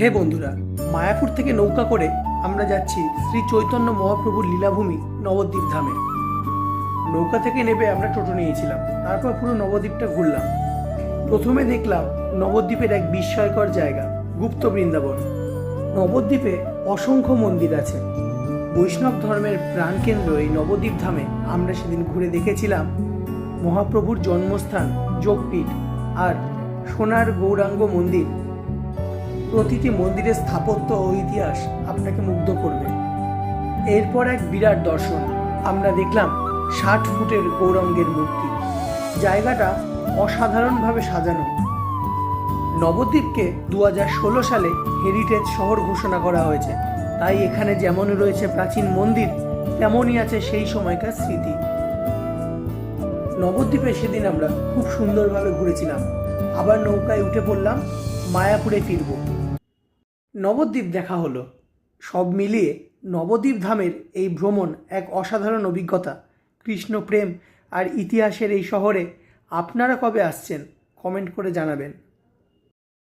হে বন্ধুরা, মায়াপুর থেকে নৌকা করে আমরা যাচ্ছি শ্রী চৈতন্য মহাপ্রভুর লীলাভূমি নবদ্বীপ ধামে। নৌকা থেকে নেবে আমরা টোটো নিয়েছিলাম, তারপর পুরো নবদ্বীপটা ঘুরলাম। প্রথমে দেখলাম নবদ্বীপের এক বিস্ময়কর জায়গা, গুপ্ত বৃন্দাবন। নবদ্বীপে অসংখ্য মন্দির আছে। বৈষ্ণব ধর্মের প্রাণকেন্দ্র এই নবদ্বীপ ধামে আমরা সেদিন ঘুরে দেখেছিলাম মহাপ্রভুর জন্মস্থান যোগপীঠ আর সোনার গৌরাঙ্গ মন্দির। প্রতিটি মন্দিরের স্থাপত্য ও ইতিহাস আপনাকে মুগ্ধ করবে। এরপর এক বিরাট দর্শন। আমরা দেখলাম ষাট ফুটের গৌরাঙ্গের মূর্তি। জায়গাটা অসাধারণভাবে সাজানো। নবদ্বীপকে দু সালে হেরিটেজ শহর ঘোষণা করা হয়েছে। তাই এখানে যেমন রয়েছে প্রাচীন মন্দির, তেমনই আছে সেই সময়কার স্মৃতি। নবদ্বীপে সেদিন আমরা খুব সুন্দরভাবে ঘুরেছিলাম। আবার নৌকায় উঠে পড়লাম, মায়াপুরে ফিরব। নবদ্বীপ দেখা হলো। সব মিলিয়ে নবদ্বীপ ধামের এই ভ্রমণ এক অসাধারণ অভিজ্ঞতা। কৃষ্ণ প্রেম আর ইতিহাসের এই শহরে আপনারা কবে আসছেন, কমেন্ট করে জানাবেন।